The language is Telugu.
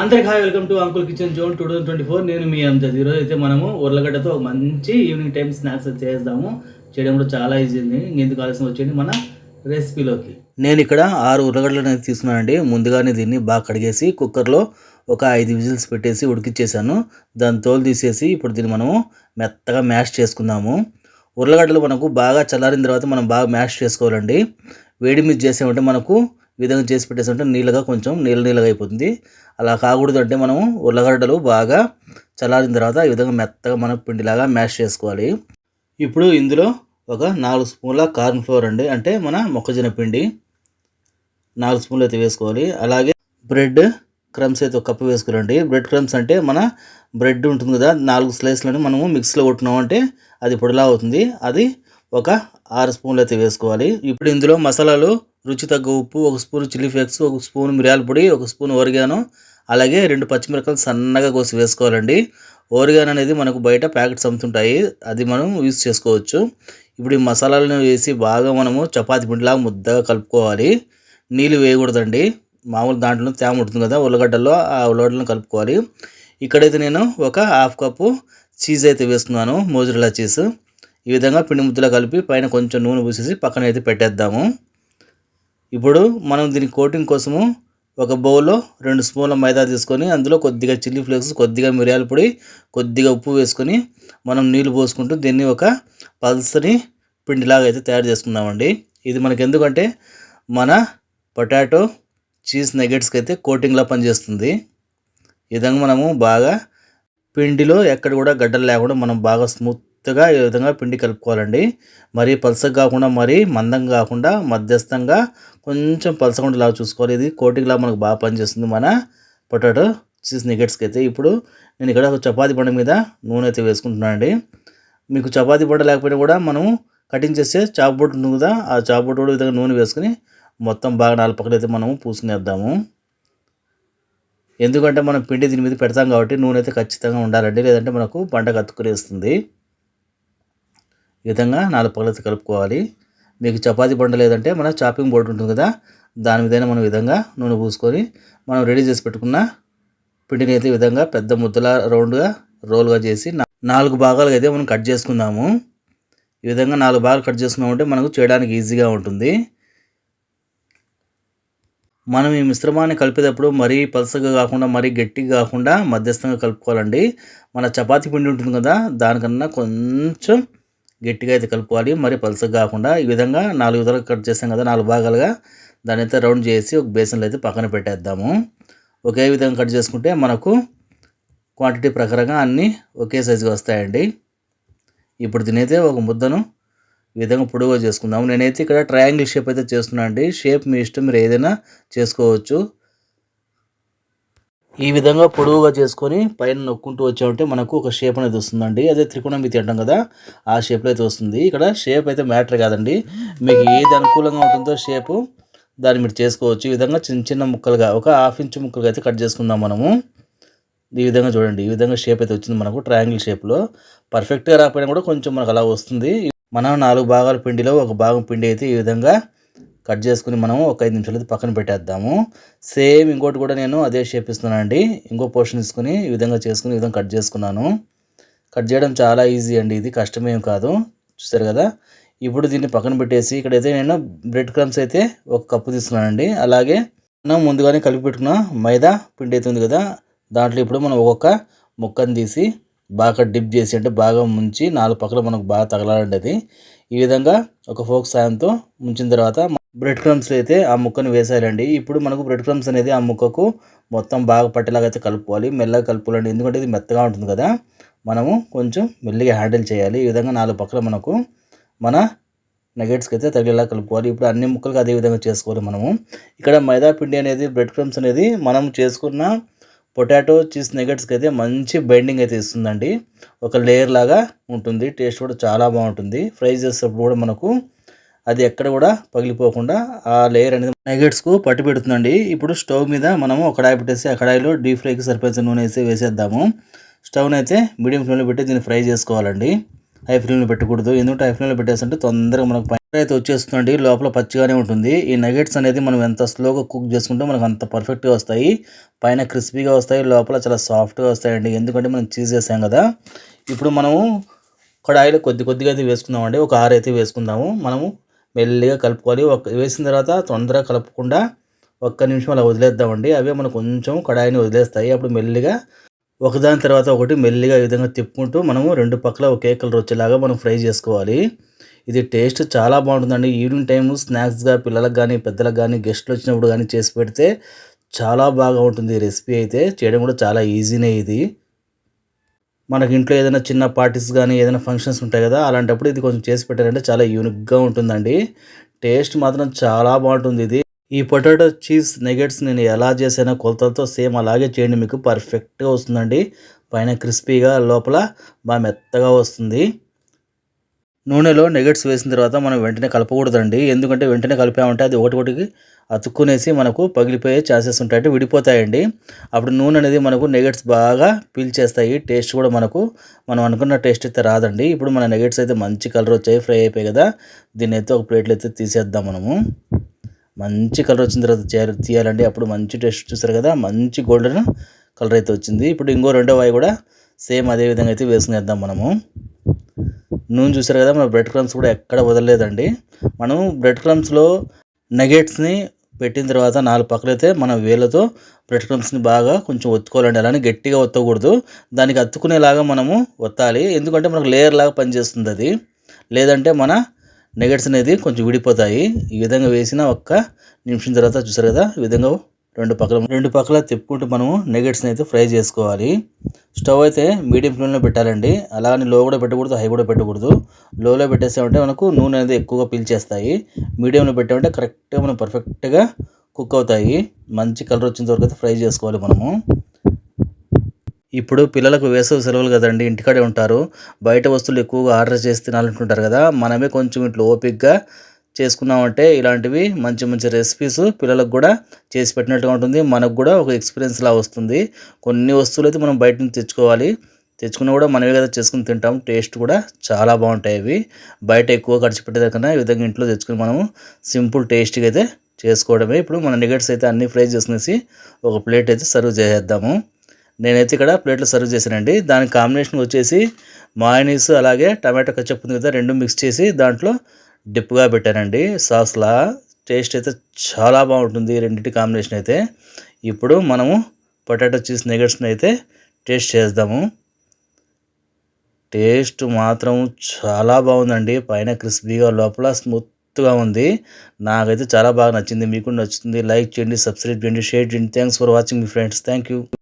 అందరికి hi welcome to uncle kitchen zone two thousand twenty four. నేను మీ అంజద్. ఈరోజు అయితే మనము ఉర్లగడ్డతో మంచి ఈవినింగ్ టైం స్నాక్స్ చేద్దాము చేయడం కూడా చాలా ఈజీ ఉంది. ఇంకెందుకు ఆలస్యం వచ్చేయండి మన రెసిపీలోకి. నేను ఇక్కడ ఆరు ఉర్లగడ్డలు అనేది తీసుకున్నానండి. ముందుగానే దీన్ని బాగా కడిగేసి కుక్కర్లో ఒక ఐదు విజిల్స్ పెట్టేసి ఉడికిచ్చేసాను. దాని తోలు తీసేసి ఇప్పుడు దీన్ని మనము మెత్తగా మ్యాష్ చేసుకుందాము. ఉర్లగడ్డలు మనకు బాగా చల్లారిన తర్వాత మనం బాగా మ్యాష్ చేసుకోవాలండి. వేడి మీద చేసామంటే మనకు విధంగా చేసి పెట్టేసామంటే నీళ్ళగా కొంచెం నీళ్ళ నీళ్ళగా అయిపోతుంది. అలా కాకూడదు అంటే మనం ఉర్లగడ్డలు బాగా చల్లారిన తర్వాత ఈ విధంగా మెత్తగా మనం పిండిలాగా మ్యాష్ చేసుకోవాలి. ఇప్పుడు ఇందులో ఒక నాలుగు స్పూన్ల కార్న్ ఫ్లోర్ అండి. అంటే మన మొక్కజొన్న పిండి నాలుగు స్పూన్లు అయితే వేసుకోవాలి. అలాగే బ్రెడ్ క్రమ్స్ అయితే ఒక కప్పు వేసుకోవాలండి. బ్రెడ్ క్రమ్స్ అంటే మన బ్రెడ్ ఉంటుంది కదా నాలుగు స్లైస్లను మనము మిక్స్లో కొట్టినామంటే అది పొడిలా అవుతుంది. అది ఒక ఆరు స్పూన్లు అయితే వేసుకోవాలి. ఇప్పుడు ఇందులో మసాలాలు రుచి తగ్గ ఉప్పు ఒక స్పూన్ చిల్లీ ఫ్లేక్స్ ఒక స్పూన్ మిరియాల పొడి ఒక స్పూన్ ఓరిగాను అలాగే రెండు పచ్చిమిరపకాయలు సన్నగా కోసి వేసుకోవాలండి. ఓరిగాన్ అనేది మనకు బయట ప్యాకెట్స్ అమ్ముతుంటాయి. అది మనం యూస్ చేసుకోవచ్చు. ఇప్పుడు ఈ మసాలాలను వేసి బాగా మనము చపాతి పిండిలాగా ముద్దగా కలుపుకోవాలి. నీళ్ళు వేయకూడదండి. మామూలు దాంట్లో తేమ ఉంటుంది కదా ఉల్లగడ్డల్లో ఆ ఉల్లగడ్డలను కలుపుకోవాలి. ఇక్కడైతే నేను ఒక హాఫ్ కప్పు చీజ్ అయితే వేస్తున్నాను మోజురిలా చీజ్. ఈ విధంగా పిండి ముద్దలా కలిపి పైన కొంచెం నూనె పూసేసి పక్కన అయితే పెట్టేద్దాము. ఇప్పుడు మనం దీని కోటింగ్ కోసము ఒక బౌల్లో రెండు స్పూన్ల మైదా తీసుకొని అందులో కొద్దిగా చిల్లీ ఫ్లేక్స్ కొద్దిగా మిరియాల పొడి కొద్దిగా ఉప్పు వేసుకొని మనం నీళ్ళు పోసుకుంటూ దీన్ని ఒక పల్సని పిండిలాగా అయితే తయారు చేసుకుందామండి. ఇది మనకి ఎందుకంటే మన పొటాటో చీజ్ నగెట్స్కి అయితే కోటింగ్లా పనిచేస్తుంది. ఈ విధంగా మనము బాగా పిండిలో ఎక్కడ కూడా గడ్డలు లేకుండా మనం బాగా స్మూత్గా ఈ విధంగా పిండి కలుపుకోవాలండి. మరీ పల్సగా కాకుండా మరీ మందంగా కాకుండా మధ్యస్థంగా కొంచెం పలసకుండా లాగా చూసుకోవాలి. ఇది కోటింగ్లా మనకు బాగా పనిచేస్తుంది మన పొటాటో చీజ్ నిగెట్స్కి అయితే. ఇప్పుడు నేను ఇక్కడ ఒక చపాతీ బండ మీద నూనె అయితే వేసుకుంటున్నాను అండి మీకు చపాతీ బండ లేకపోయినా కూడా మనం కటింగ్ చేసే చాప్ బొట్టు ఉంటుంది కదా ఆ చాప్ బొట్టు కూడా విధంగా నూనె వేసుకుని మొత్తం బాగా నాలుగు పక్కన అయితే మనము పూసుకునేద్దాము. ఎందుకంటే మనం పిండి దీని మీద పెడతాం కాబట్టి నూనె అయితే ఖచ్చితంగా ఉండాలండి. లేదంటే మనకు పంట కత్తుకునేస్తుంది ఈ విధంగా నాలుగు పక్కల అయితే కలుపుకోవాలి. మీకు చపాతీ బండ లేదంటే మన చాపింగ్ బోర్డు ఉంటుంది కదా దాని మీదైనా మనం విధంగా నూనె పూసుకొని మనం రెడీ చేసి పెట్టుకున్న పిండిని అయితే విధంగా పెద్ద ముద్దలా రౌండ్గా రోల్గా చేసి నాలుగు భాగాలుగా అయితే మనం కట్ చేసుకుందాము. ఈ విధంగా నాలుగు భాగాలు కట్ చేసుకున్నామంటే మనకు చేయడానికి ఈజీగా ఉంటుంది. మనం ఈ మిశ్రమాన్ని కలిపేటప్పుడు మరీ పలసగా కాకుండా మరీ గట్టిగా కాకుండా మధ్యస్థంగా కలుపుకోవాలండి. మన చపాతీ పిండి ఉంటుంది కదా దానికన్నా కొంచెం గట్టిగా అయితే కలుపుకోవాలి. మరి పలుసగా కాకుండా ఈ విధంగా నాలుగు విధాలుగా కట్ చేస్తాం కదా నాలుగు భాగాలుగా. దాన్ని అయితే రౌండ్ చేసి ఒక బేసన్లో అయితే పక్కన పెట్టేద్దాము. ఒకే విధంగా కట్ చేసుకుంటే మనకు క్వాంటిటీ ప్రకారంగా అన్నీ ఒకే సైజుగా వస్తాయండి. ఇప్పుడు దీనైతే ఒక ముద్దను ఈ విధంగా పొడవుగా చేసుకుందాము. నేనైతే ఇక్కడ ట్రయాంగిల్ షేప్ అయితే చేస్తున్నాను అండి షేప్ మీ ఇష్టం మీరు ఏదైనా చేసుకోవచ్చు. ఈ విధంగా పొడవుగా చేసుకొని పైన నొక్కుంటూ వచ్చామంటే మనకు ఒక షేప్ అనేది వస్తుందండి. అదే త్రికోణమితి అంటాం కదా ఆ షేప్లో అయితే వస్తుంది. ఇక్కడ షేప్ అయితే మ్యాటర్ కాదండి. మీకు ఏది అనుకూలంగా ఉంటుందో షేపు దాన్ని మీరు చేసుకోవచ్చు. ఈ విధంగా చిన్న చిన్న ముక్కలుగా ఒక హాఫ్ ఇంచ్ ముక్కలుగా అయితే కట్ చేసుకుందాం మనము. ఈ విధంగా చూడండి. ఈ విధంగా షేప్ అయితే వచ్చింది మనకు ట్రయాంగిల్ షేప్లో పర్ఫెక్ట్గా రాకపోయినా కూడా కొంచెం మనకు అలా వస్తుంది. మనం నాలుగు భాగాల పిండిలో ఒక భాగం పిండి అయితే ఈ విధంగా కట్ చేసుకుని మనం ఒక ఐదు నిమిషాలు అయితే పక్కన పెట్టేద్దాము. సేమ్ ఇంకోటి కూడా నేను అదే షేప్ ఇస్తున్నానండి. ఇంకో పోర్షన్ తీసుకుని ఈ విధంగా చేసుకుని ఈ విధంగా కట్ చేసుకున్నాను. కట్ చేయడం చాలా ఈజీ అండి. ఇది కష్టమేం కాదు. చూస్తారు కదా? ఇప్పుడు దీన్ని పక్కన పెట్టేసి ఇక్కడైతే నేను బ్రెడ్ క్రమ్స్ అయితే ఒక కప్పు తీసుకున్నానండి. అలాగే మనం ముందుగానే కలిపి పెట్టుకున్న మైదా పిండి అయితే ఉంది కదా? దాంట్లో ఇప్పుడు మనం ఒక్కొక్క ముక్కను తీసి బాగా డిప్ చేసి అంటే బాగా ముంచి నాలుగు పక్కల మనకు బాగా తగలాలండి అది. ఈ విధంగా ఒక ఫోక్ సాయంతో ముంచిన తర్వాత బ్రెడ్ క్రమ్స్లో అయితే ఆ ముక్కను వేసేయాలండి. ఇప్పుడు మనకు బ్రెడ్ క్రమ్స్ అనేది ఆ ముక్కకు మొత్తం బాగా పట్టేలాగా అయితే కలుపుకోవాలి. మెల్లగా కలుపుకోవాలండి. ఎందుకంటే ఇది మెత్తగా ఉంటుంది కదా. మనము కొంచెం మెల్లిగా హ్యాండిల్ చేయాలి. ఈ విధంగా నాలుగు పక్కల మనకు మన నగెట్స్కి అయితే తగిలేలా కలుపుకోవాలి. ఇప్పుడు అన్ని ముక్కలకు అదే విధంగా చేసుకోవాలి మనము. ఇక్కడ మైదా పిండి అనేది బ్రెడ్ క్రమ్స్ అనేది మనం చేసుకున్న పొటాటో చీజ్ నగెట్స్కి అయితే మంచి బైండింగ్ అయితే ఇస్తుందండి. ఒక లేయర్ లాగా ఉంటుంది. టేస్ట్ కూడా చాలా బాగుంటుంది. ఫ్రై చేసేటప్పుడు కూడా మనకు అది ఎక్కడ కూడా పగిలిపోకుండా ఆ లేయర్ అనేది నగెట్స్కు పట్టు పెడుతుందండి. ఇప్పుడు స్టవ్ మీద మనము ఒక కడాయి పెట్టేసి ఆ కడాయిలో డీప్ ఫ్రైకి సరిపోయే నూనె వేసి వేసేద్దాము. స్టవ్ని అయితే మీడియం ఫ్లేమ్లో పెట్టి దీన్ని ఫ్రై చేసుకోవాలండి. హై ఫ్లేమ్లో పెట్టకూడదు. ఎందుకంటే హై ఫ్లేమ్లో పెట్టేస్తుంటే తొందరగా మనకు పైన అయితే వచ్చేస్తుందండి. లోపల పచ్చిగానే ఉంటుంది. ఈ నగెట్స్ అనేది మనం ఎంత స్లోగా కుక్ చేసుకుంటే మనకు అంత పర్ఫెక్ట్గా వస్తాయి. పైన క్రిస్పీగా వస్తాయి. లోపల చాలా సాఫ్ట్గా వస్తాయండి. ఎందుకంటే మనం చీజ్ చేసాం కదా. ఇప్పుడు మనము కడాయిలో కొద్ది కొద్దిగా అయితే వేసుకుందామండి. ఒక ఆరు అయితే వేసుకుందాము. మనము మెల్లిగా కలుపుకోవాలి ఒక వేసిన తర్వాత తొందరగా కలపకుండా ఒక్క నిమిషం అలా వదిలేద్దామండి. అవే మనకు కొంచెం కడాయిని వదిలేస్తాయి. అప్పుడు మెల్లిగా ఒకదాని తర్వాత ఒకటి మెల్లిగా ఈ విధంగా తిప్పుకుంటూ మనము రెండు పక్కల ఒకే కలర్ వచ్చేలాగా మనం ఫ్రై చేసుకోవాలి. ఇది టేస్ట్ చాలా బాగుంటుందండి. ఈవినింగ్ టైం స్నాక్స్గా పిల్లలకు కానీ పెద్దలకు కానీ గెస్ట్లు వచ్చినప్పుడు కానీ చేసి పెడితే చాలా బాగా ఉంటుంది ఈ రెసిపీ అయితే. చేయడం కూడా చాలా ఈజీనే ఇది. మనకి ఇంట్లో ఏదైనా చిన్న పార్టీస్ కానీ ఏదైనా ఫంక్షన్స్ ఉంటాయి కదా అలాంటప్పుడు ఇది కొంచెం చేసి పెట్టారంటే చాలా యూనిక్గా ఉంటుందండి. టేస్ట్ మాత్రం చాలా బాగుంటుంది ఇది. ఈ పొటాటో చీజ్ నెగెట్స్ నేను ఎలా చేసానో కొలతలతో సేమ్ అలాగే చేయండి మీకు పర్ఫెక్ట్గా వస్తుందండి. పైన క్రిస్పీగా లోపల బాగా మెత్తగా వస్తుంది. నూనెలో నెగెట్స్ వేసిన తర్వాత మనం వెంటనే కలపకూడదండి. ఎందుకంటే వెంటనే కలిపామంటే అది ఒకటి ఒకటికి అతుక్కునేసి మనకు పగిలిపోయే ఛాన్సెస్ ఉంటాయి అంటే విడిపోతాయండి. అప్పుడు నూనె అనేది మనకు నెగెట్స్ బాగా పీల్చేస్తాయి టేస్ట్ కూడా మనకు మనం అనుకున్న టేస్ట్ అయితే రాదండి. ఇప్పుడు మన నెగెట్స్ అయితే మంచి కలర్ వచ్చాయి ఫ్రై అయిపోయాయి కదా. దీన్ని అయితే ఒక ప్లేట్లో అయితే తీసేద్దాం మనము. మంచి కలర్ వచ్చిన తర్వాత తీయాలండి. అప్పుడు మంచి టేస్ట్ చూస్తారు కదా మంచి గోల్డెన్ కలర్ అయితే వచ్చింది. ఇప్పుడు ఇంకో రెండో వాయి కూడా సేమ్ అదే విధంగా అయితే వేసుకునేద్దాం మనము. నూనె చూసారు కదా మన బ్రెడ్ క్రమ్స్ కూడా ఎక్కడ వదలలేదండి. మనం బ్రెడ్ క్రమ్స్లో నగెట్స్ని పెట్టిన తర్వాత నాలుగు పక్కలైతే మన వేళ్ళతో బ్రెడ్ క్రమ్స్ని బాగా కొంచెం ఒత్తుకోవాలండి. అలానే గట్టిగా ఒత్తకూడదు. దానికి అత్తుకునేలాగా మనము ఒత్తాలి. ఎందుకంటే మనకు లేయర్ లాగా పనిచేస్తుంది అది. లేదంటే మన నెగెట్స్ అనేది కొంచెం విడిపోతాయి. ఈ విధంగా వేసిన ఒక్క నిమిషం తర్వాత చూసారు కదా? ఈ విధంగా రెండు పక్కల రెండు పక్కల తిప్పుకుంటూ మనము నెగెట్స్ని అయితే ఫ్రై చేసుకోవాలి. స్టవ్ అయితే మీడియం ఫ్లేమ్లో పెట్టాలండి. అలానే లో కూడా పెట్టకూడదు హై కూడా పెట్టకూడదు. లోలో పెట్టేసామంటే మనకు నూనె అనేది ఎక్కువగా పీల్చేస్తాయి. మీడియంలో పెట్టామంటే కరెక్ట్గా మనం పర్ఫెక్ట్గా కుక్ అవుతాయి. మంచి కలర్ వచ్చిన వరకు అయితే ఫ్రై చేసుకోవాలి మనము. ఇప్పుడు పిల్లలకు వేసవి సెలవులు కదండి ఇంటికాడే ఉంటారు. బయట వస్తువులు ఎక్కువగా ఆర్డర్ చేసి తినాలనుకుంటారు కదా మనమే కొంచెం ఇంట్లో ఓపిక్గా చేసుకున్నామంటే ఇలాంటివి మంచి మంచి రెసిపీస్ పిల్లలకు కూడా చేసి పెట్టినట్టుగా ఉంటుంది. మనకు కూడా ఒక ఎక్స్పీరియన్స్ లా వస్తుంది. కొన్ని వస్తువులు అయితే మనం బయట నుంచి తెచ్చుకోవాలి. తెచ్చుకున్న కూడా మనమే కదా చేసుకుని తింటాం. టేస్ట్ కూడా చాలా బాగుంటాయి అవి బయట ఎక్కువ ఖర్చు పెట్టేదాకన్నా ఈ విధంగా ఇంట్లో తెచ్చుకుని మనము సింపుల్ టేస్ట్గా అయితే చేసుకోవడమే. ఇప్పుడు మన నిగట్స్ అయితే అన్నీ ఫ్రై చేసుకునేసి ఒక ప్లేట్ అయితే సర్వ్ చేసేద్దాము. నేనైతే ఇక్కడ ప్లేట్లో సర్వ్ చేశానండి. దాని కాంబినేషన్ వచ్చేసి మాయనీస్ అలాగే టమాటో కచ్చప్ ఉంది కదా రెండు మిక్స్ చేసి దాంట్లో డిప్గా పెట్టానండి సాస్లా టేస్ట్ అయితే చాలా బాగుంటుంది రెండింటి కాంబినేషన్ అయితే. ఇప్పుడు మనము పొటాటో చీజ్ నెగట్స్ని అయితే టేస్ట్ చేద్దాము. టేస్ట్ మాత్రం చాలా బాగుందండి. పైన క్రిస్పీగా లోపల స్మూత్గా ఉంది. నాకైతే చాలా బాగా నచ్చింది. మీకు నచ్చుతుంది లైక్ చేయండి సబ్స్క్రైబ్ చేయండి షేర్ చేయండి. థ్యాంక్స్ ఫర్ వాచింగ్ మీ ఫ్రెండ్స్. Thank you.